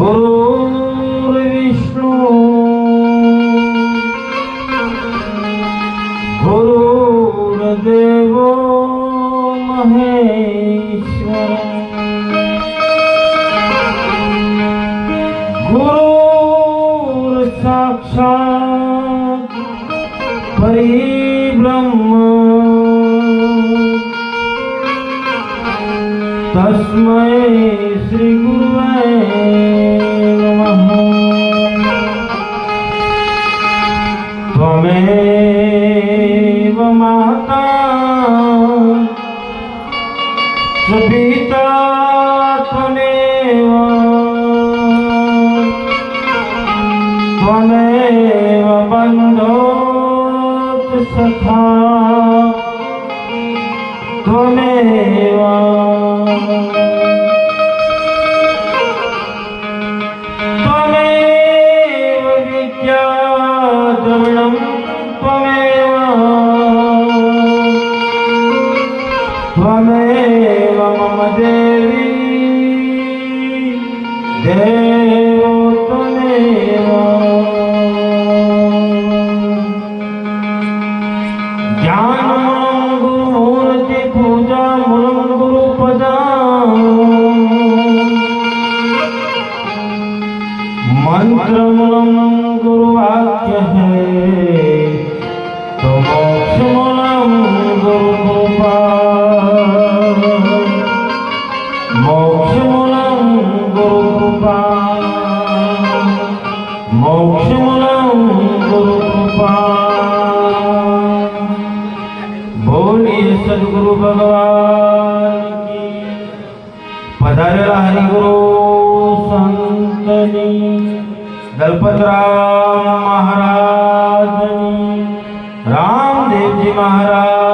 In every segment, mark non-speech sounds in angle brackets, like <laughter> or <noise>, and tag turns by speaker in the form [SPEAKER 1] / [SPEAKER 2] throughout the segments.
[SPEAKER 1] गुरुर्विष्णु गुरुर्देवो त्वमेव मम देवी देवो त्वमेव ज्ञानमूलं गुरुमूर्ति पूजामूलं गुरुपदा मंत्रमूलम गुरुवाक्य है દલપતરામ મહારાજ. રામદેવજી મહારાજની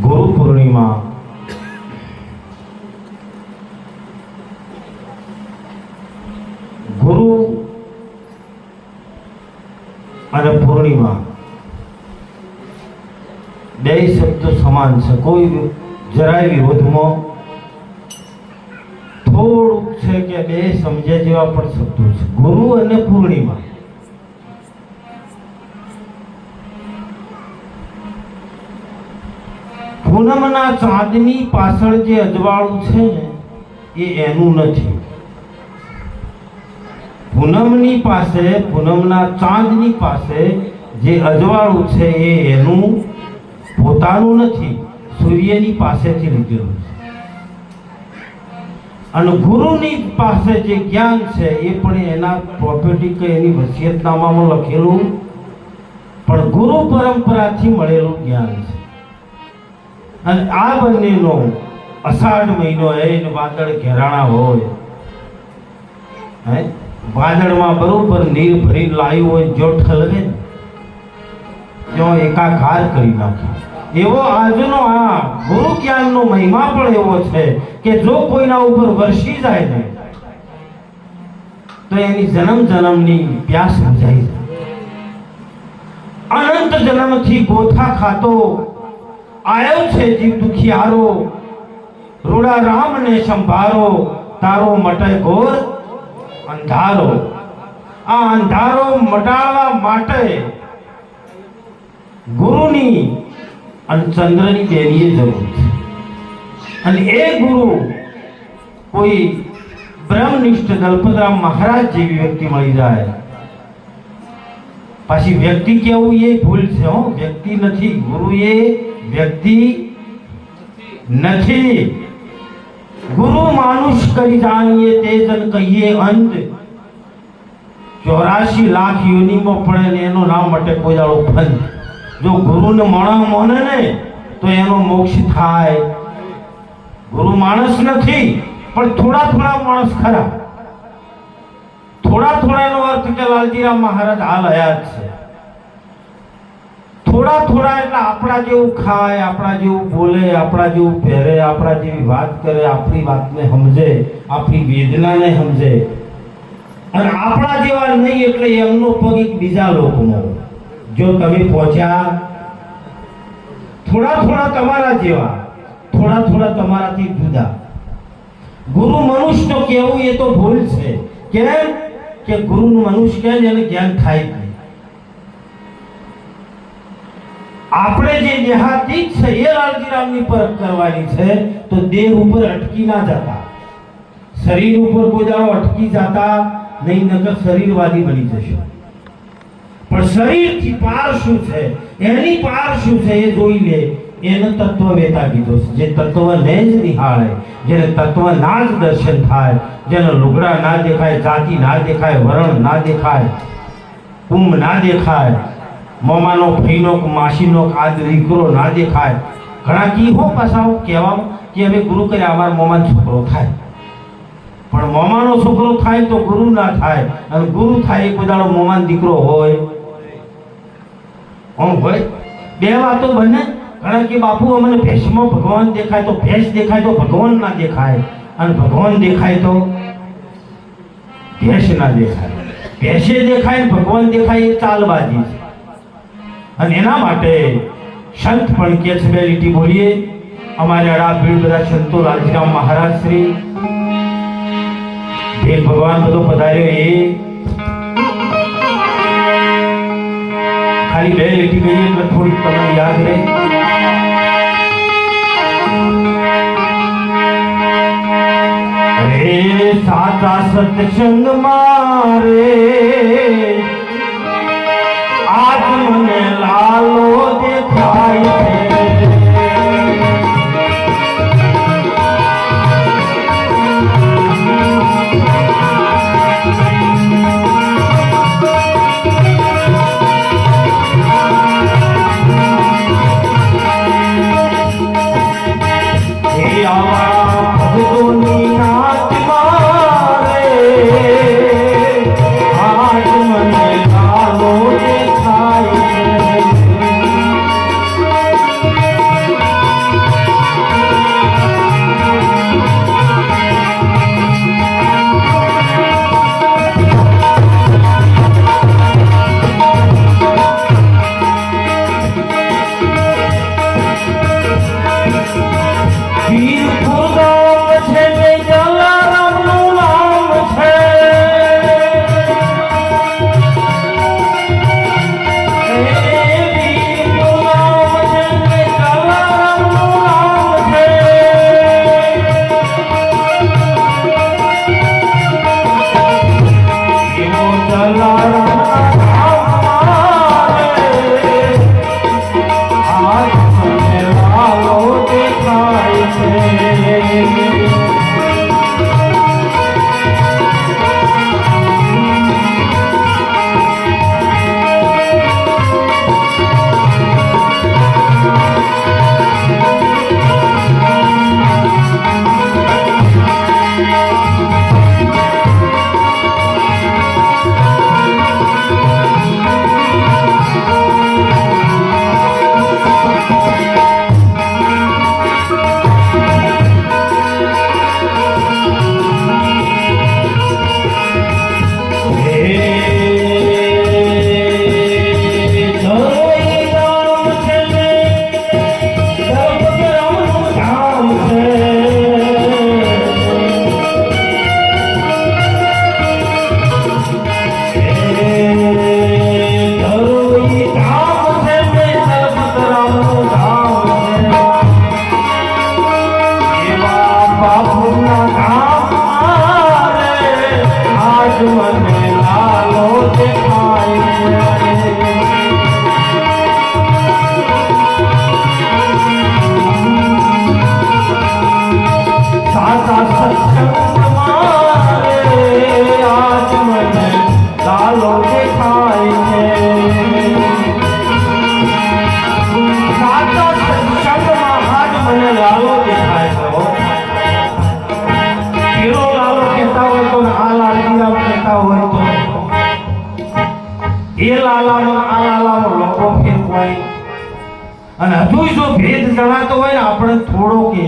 [SPEAKER 1] ગુરુ પૂર્ણિમા. ગુરુ અને પૂર્ણિમા. બે શબ્દ સમાન છે. કોઈ જરાય વિરોધમાં થોડુંક છે કે બે સમજ્યા જેવા પણ શબ્દો છે. ગુરુ અને પૂર્ણિમા. પૂનમના ચાંદની પાછળ જે અજવાળું છે એ એનું નથી. પૂનમની પાસે, પૂનમના ચાંદની પાસે જે અજવાળું છે એ એનું પોતાનું નથી, સૂર્યની પાસેથી લીધેલું છે. અને ગુરુની પાસે જે જ્ઞાન છે એ પણ એના પ્રોપર્ટી કે એની વસિયતનામામાં લખેલું, પણ ગુરુ પરંપરાથી મળેલું જ્ઞાન છે. અને આ બંનેનો અષાઢ મહિનો હોય વાદળ ઘેરાણા હોય. હે? વાદળમાં બરોબર નીર ભરી લાવ્યું હોય જો ઠલવે જો એકાકાર કરી નાખે એવો આજનો આ ગુરુ જ્ઞાનનો મહિમા પણ એવો છે કે જો કોઈના ઉપર વરસી જાય ને, તો એની જન્મ જન્મની પ્યાસ સમજાઈ જાય. અનંત જન્મથી ગોથા ખાતો આવ્યો છે જીવ દુખિયારો રૂડા રામને સંભારો. તારો મટે ઘોર અંધારો. આ અંધારો મટાડવા માટે ગુરુની અને ચંદ્રની બેનીએ જરૂર છે. અને એ ગુરુ કોઈ બ્રહ્મનિષ્ઠ દલપતરામ મહારાજ જેવી વ્યક્તિ મળી જાય. પાછી વ્યક્તિ કેવું એ ભૂલ છે હો. વ્યક્તિ નથી ગુરુ એ વ્યક્તિ નથી. ગુરુ માનુષ કરી જાણીએ તે જન કહીએ અંત ચોરાશી લાખ યોનીમાં પડે ને એનો નામ માટે કોઈ ફંદ જો ગુરુને મણા મોને ને, તો એનો મોક્ષ થાય. ગુરુ માણસ નથી, પણ થોડા થોડા માણસ ખરા. થોડા થોડાનો અર્થ કે લાલજીરામ મહારાજ હાલ હયાત છે. થોડા થોડા એટલે આપણા જેવું ખાય, આપણા જેવું બોલે, આપણા જેવું પહેરે, આપણા જેવી વાત કરે, આપણી વાતને સમજે, આપણી વેદનાને સમજે. અને આપણા જેવા નહીં એટલે એમનો પગ એક બીજા લોકોનો. જો તમે પહોંચ્યા, થોડા થોડા તમારા જેવા, થોડા થોડા તમારાથી જુદા. ગુરુ મનુષ્ય કહેવું એ તો ભૂલ છે. કેમ? કે ગુરુ મનુષ્ય ને એને જ્ઞાન થાય જ નહીં આપણે જે દેહાતી છે, એ લાલજીરામની પરખ કરવાની છે, તો દેહ ઉપર અટકી ના જતા. શરીર ઉપર બોજાઓ અટકી જતા નહીં, નકર શરીરવાદી બની જશે. પણ શરીરથી પાર શું છે? એની પાર શું છે એ જોઈ લે. એને તત્વ વેતા કીધો જે તત્વને જ નિહાળે, જેને તત્વના જ દર્શન થાય, જેને લુગડા ના દેખાય, જાતિ ના દેખાય, વરણ ના દેખાય, કુંભ ના દેખાય મોમાનો ફઈનો માસીનો કે દીકરો ના દેખાય ઘણા કી હો પાછા કહેવામાં કે અમે ગુરુ કર્યા, અમારા મોમાનો છોકરો થાય. પણ મોમાનો છોકરો થાય તો ગુરુ ના થાય. અને ગુરુ થાય એ બધાનો મમાન દીકરો હોય. આમ હોય. બે વાતો બને. ઘણા કે બાપુ, અમને ભેષમાં ભગવાન દેખાય તો ભેષ દેખાય તો ભગવાન ના દેખાય. અને ભગવાન દેખાય તો ભેષ ના દેખાય. ભેષે દેખાય ભગવાન દેખાય એ ચાલબાજી છે. અને એના માટે સંત પણ કે છે, બે લીટી બોલીએ. અમારે અડા ભીડ બધા સંતો લાલજીરામ મહારાજ શ્રી. ભેલ ભગવાન બધો પધાર્યો એ. ખાલી બે લીટી ગઈ એટલે થોડીક તમને યાદ રહે. સાચા સત્સંગ મારે. વીર ખુદામ છે આજ આલામાં આ આલામાં લોકો ફેર કોઈ અને હજુ જો ભેદ જણાતો હોય ને આપણે થોડો કે,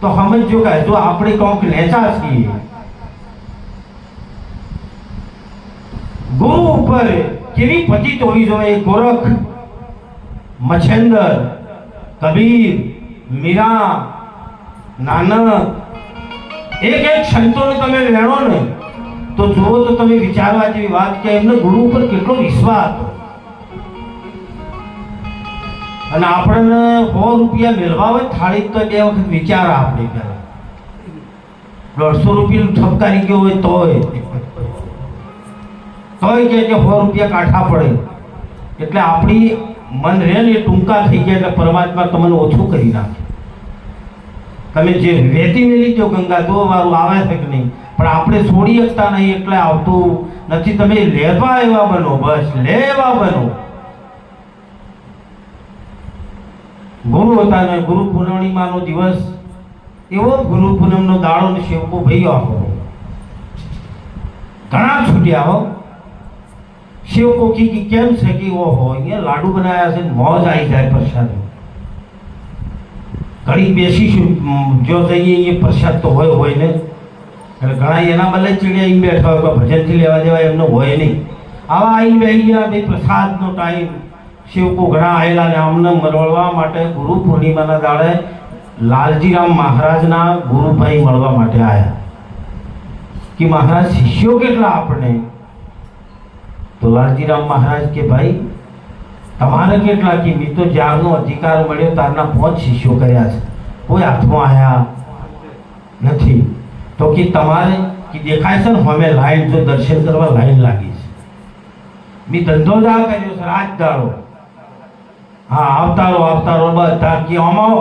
[SPEAKER 1] તો સમજો કે હજુ આપણે કોક લેતા છીએ. ગુરુ ઉપર કેવી પતિત હોવી જોઈએ? ગોરખ મચ્છેન્દર કબીર મીરા, નાનક. એક એક સંતોને તમે લેણો ને. તો જુઓ તો તમે વિચારવા જેવી વાત કે એમને ગુરુ ઉપર કેટલો વિશ્વાસ હતો. અને આપણને સો રૂપિયા મેળવા હોય થાળી તો બે વખત વિચાર આપણે પહેલા. દોઢસો રૂપિયાનું ઠપકારી ગયો હોય તોય. તોય કે સો રૂપિયા કાઠા પડે. એટલે આપણી મન રહે ને ટૂંકા થઈ ગયા એટલે પરમાત્મા તમને ઓછું કરી નાખે. તમે જે વેતી વેલી જો ગંગા જો વાળું આવે છે કે નહીં? પણ આપણે છોડી શકતા નહીં એટલે આવતું નથી. તમે લેવા એવા બનો, બસ લેવા બનો. ગુરુ હતા ને ગુરુ પૂર્ણિમાનો દિવસ, એવો ગુરુ પૂનમનો દાડો ને સેવકો ભાઈ આપો ઘણા છૂટ્યા હો. સેવકો કી કેમ છે કે ઓહો, અહીંયા લાડુ બનાવ્યા છે મોજ આવી જાય પ્રસાદ. ઘડી બેસીશું જો જઈએ એ પ્રસાદ તો હોય હોય ને. એટલે ઘણા એના બદલે ચીડિયા અહીં બેઠા હોય, કોઈ ભજનથી લેવા દેવા એમનો હોય નહીં. આવા અહીં બેસી ગયા ભાઈ પ્રસાદનો ટાઈમ શિવકો ઘણા આવેલા ને અમને મળવા માટે ગુરુ પૂર્ણિમાના દાડે લાલજીરામ મહારાજના ગુરુભાઈ મળવા માટે આવ્યા કે મહારાજ, શિષ્યો કેટલા આપણે તો લાલજીરામ મહારાજ કે, ભાઈ, તમારે કેટલા કે? મેં તો જ્યારનો અધિકાર મળ્યો, તારના પાંચ શિષ્યો કર્યા છે. કોઈ હાથમાં આવ્યા નથી. તો કે તમારે કે દેખાય છે ને અમે લાઈન જો દર્શન કરવા લાઈન લાગી છે. મેં ધંધો જ આ કર્યો છે આજ દાડો હા, આવતારો આવતારો, બધા કે આમાં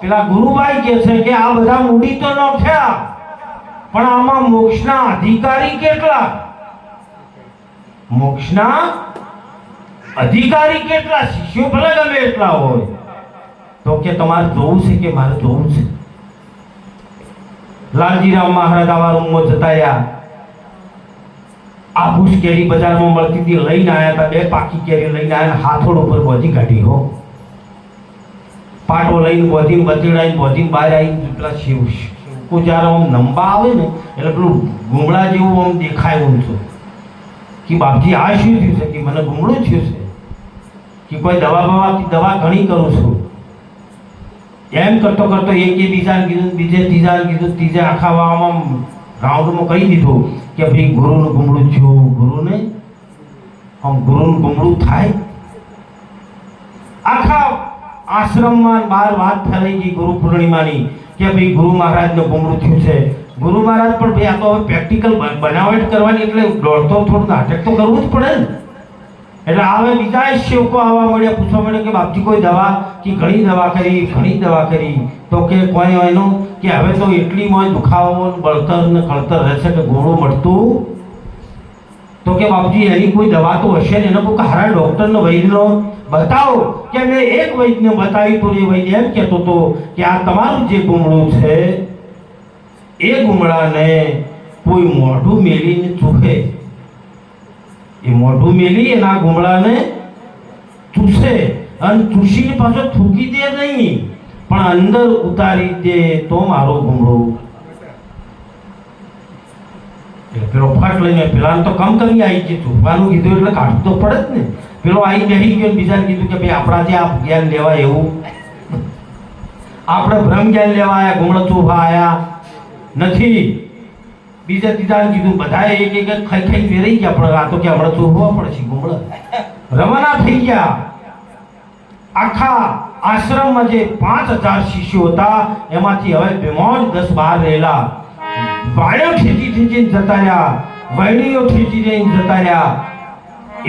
[SPEAKER 1] પેલા ગુરુભાઈ કે છે કે આ બધા મૂડી તો ન થયા, પણ આમાં મોક્ષના અધિકારી કેટલા? મોક્ષના અધિકારી કેટલા? શિષ્યો ભલે ગમે એટલા હોય. તો કે તમારે જોવું છે કે મારે જોવું છે? લાલજીરામ મહારાજ આવા રૂમમાં જતા રહ્યા. આભૂષ કેરી બજારમાં મળતી હતી, લઈને આવ્યા હતા, બે પાકી કેરી લઈને આવ્યા હાથોડ ઉપર બોધી કાઢી, હો. પાટો લઈને બોધીને બતીડાઈને બોધીને બહાર આવી પેલા શિવ શિવકો જ્યારે આમ નંબા આવે ને, એટલે પેલું ગુમડા જેવું આમ દેખાય ઊંચું કે બાપજી, આ શું થયું છે? કે મને ગુમડું થયું છે? કે કોઈ દવા બવા દવા ઘણી કરું છું? એમ કરતો કરતો એકે બીજાને કીધું, બીજે ત્રીજાને કીધું, ત્રીજે આખા વાવામાં રાઉન્ડમાં કહી દીધું કે ભાઈ ગુરુનું ગુમડું થયું. ગુરુને આમ ગુરુનું ગુમડું થાય. આખા આશ્રમમાં બાર વાત ફેલાઈ ગઈ ગુરુ પૂર્ણિમાની કે ભાઈ ગુરુ મહારાજનું ગુમડું થયું છે. ગુરુ મહારાજ પણ ભાઈ આ તો હવે પ્રેક્ટિકલ બનાવટ કરવાની એટલે દોડતો થોડું નાટક તો કરવું જ પડે ને. એટલે હવે બીજા સેવકો આવવા મળ્યા પૂછવા મળ્યા કે બાપજી કોઈ દવા કે ઘણી દવા કરી, ઘણી દવા કરી? તો કે કોઈ એનું કે હવે તો એટલી મોય દુખાવો બળતર ને કળતર રહેશે કે ગોળું મળતું? તો કે બાપજી, એની કોઈ દવા તો હશે ને? એનો કોઈ હારા ડોક્ટરનો વૈદ્યનો બતાવો કે મેં એક વૈદ્યને બતાવી તો એ વૈદ્ય એમ કહેતો હતો કે આ તમારું જે ગુમડું છે, એ ગુમડાને કોઈ મોઢું મેલીને ચૂકે એ મોઢું મેલી, એના ગુમડાને ચૂસે. અને ચૂસીને પાછો થૂકી દે નહીં. પણ અંદર ઉતારી દે તો મારો ગુમડો એટલે પેલો ફાટ લઈને, પેલાને તો કમ કરી આવી ગયું ચૂકવાનું કીધું એટલે કાઢવું તો પડે જ ને. પેલો આવી બેસી ગયો બીજાને કીધું કે ભાઈ આપણાથી આ જ્ઞાન લેવાય એવું. આપણે ભ્રમ જ્ઞાન લેવા આવ્યા ગુમડો ચૂફા આયા નથી. બીજા ત્રીજાને કીધું, બધાએ એક એક ખાઈ ખાઈ ફેરાઈ ગયા, પણ આ તો કે હમણાં ચોરવા પડશે ગુમડા. રવાના થઈ ગયા. આખા આશ્રમમાં જે પાંચ હજાર શિષ્યો હતા, એમાંથી હવે બેમોજ દસ બાર રહેલા. બાયો ખેંચી ખેંચીને જતા રહ્યા વૈણીઓ ખેંચી જઈને જતા રહ્યા.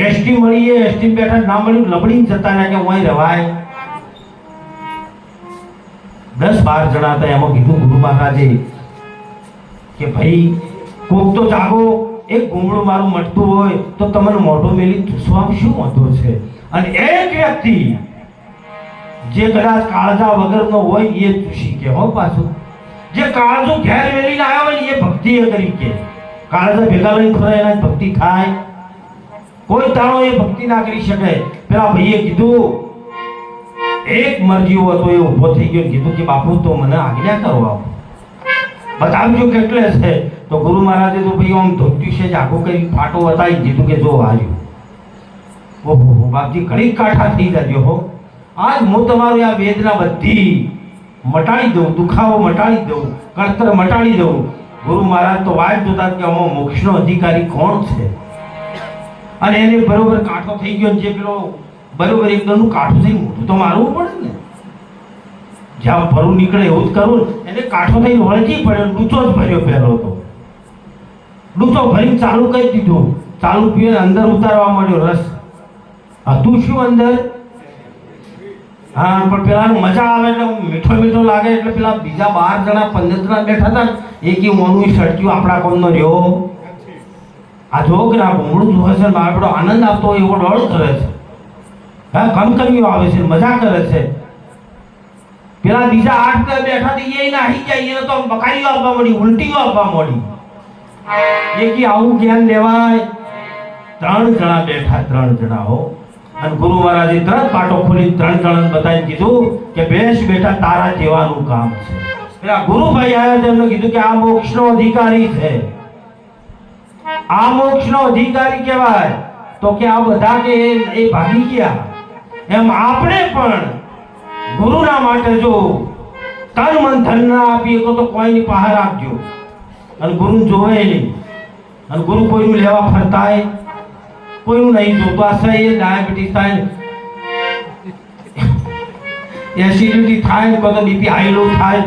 [SPEAKER 1] એસટી મળીએ એસટી બેઠા ના મળ્યું, લબડીને જતા રહ્યા કે વહી રવાય? દસ બાર જણા હતા, એમાં કીધું, ગુરુ મહારાજે કે ભાઈ, કોક તો જાગો એક ગુમડું મારું મટતું હોય, તો તમને મોઢો મેલી ચૂસવામાં શું વાંધો છે? અને એક વ્યક્તિ જે કદાચ કાળજા વગરનો હોય, એ ચૂસી કે, હો પાછું. જે કાળજો ઘેર મેલીને આવ્યો હોય, એ ભક્તિ એ કરી કે કાળજા ભેગા લઈને ફરે એના ભક્તિ થાય. કોઈ તાણો એ ભક્તિ ના કરી શકે. પેલા ભાઈએ કીધું, એક મરજીઓ હતો એ ઊભો થઈ ગયો કીધું કે, બાપુ, તો મને આજ્ઞા કરો આપ બતાવજો કેટલે છે, તો ગુરુ મહારાજે તો ભાઈ આમ ધોત્યું છે જ આખું કરી ફાટો બતાવી દીધું કે જો હાર્યું ઓહો બાપજી ઘણી કાઠા થઈ જજો, હો. આજ હું તમારું આ વેદના બધી મટાડી દઉં, દુખાવો મટાડી દઉં, કળતર મટાડી દઉં. ગુરુ મહારાજ તો વાત જોતા કે આમાં મોક્ષનો અધિકારી કોણ છે? અને એને બરોબર કાંઠો થઈ ગયો જે પેલો બરોબર એકદમ કાંઠું થઈ મોટું તો મારવું પડે ને. જ્યાં ભરું નીકળે એવું જ કરવું. એને કાઠો થઈને વળગી પડ્યો ડૂચો જ ભર્યો પહેલો હતો ડૂચો ભરીને ચાલુ કરી દીધું. ચાલુ પીને અંદર ઉતારવા માંડ્યો, રસ. હતું શું અંદર? હા પણ પેલાને મજા આવે એટલે મીઠો મીઠો લાગે એટલે પેલા બીજા બાર જણા પંદર જણા બેઠા હતા ને, એક ઈ મોનું સટક્યું આપણા કોમનો રહ્યો. આ જો કે આ ભૂમડું જોવે છે આપણો આનંદ આપતો હોય એવો ડોળ કરે છે. હા કમકમીઓ આવે છે, મજા કરે છે. પેલા બીજા આઠ બેઠા હતી એ નાહી જાય, એને તો બકારીઓ આપવા મળી, ઉલટીઓ આપવા મળી. એ કે આવું જ્ઞાન લેવાય. ત્રણ જણા બેઠા, ત્રણ જણા હો. અને ગુરુ મહારાજે તરત પાટો ખોલી ત્રણ જણાને બતાવીને કીધું કે બેસ બેટા તારા જેવાનું કામ છે. પેલા ગુરુભાઈ આવ્યા તેમને કીધું કે આ મોક્ષનો અધિકારી છે. આ મોક્ષનો અધિકારી કહેવાય. તો કે આ બધા કે એ ભાગી ગયા. એમ આપણે પણ ગુરુના માટે જો તન મન ધન ના આપીએ તો તો કોઈની પાસે રાખજો. અને ગુરુ જોવે નહીં. અને ગુરુ કોઈનું લેવા ફરતાય, કોઈનું નહીં જોતો. આ સહી ડાયાબિટીસ થાય એસિડિટી <laughs> થાય કોઈ તો બીપી હાઈ લો થાય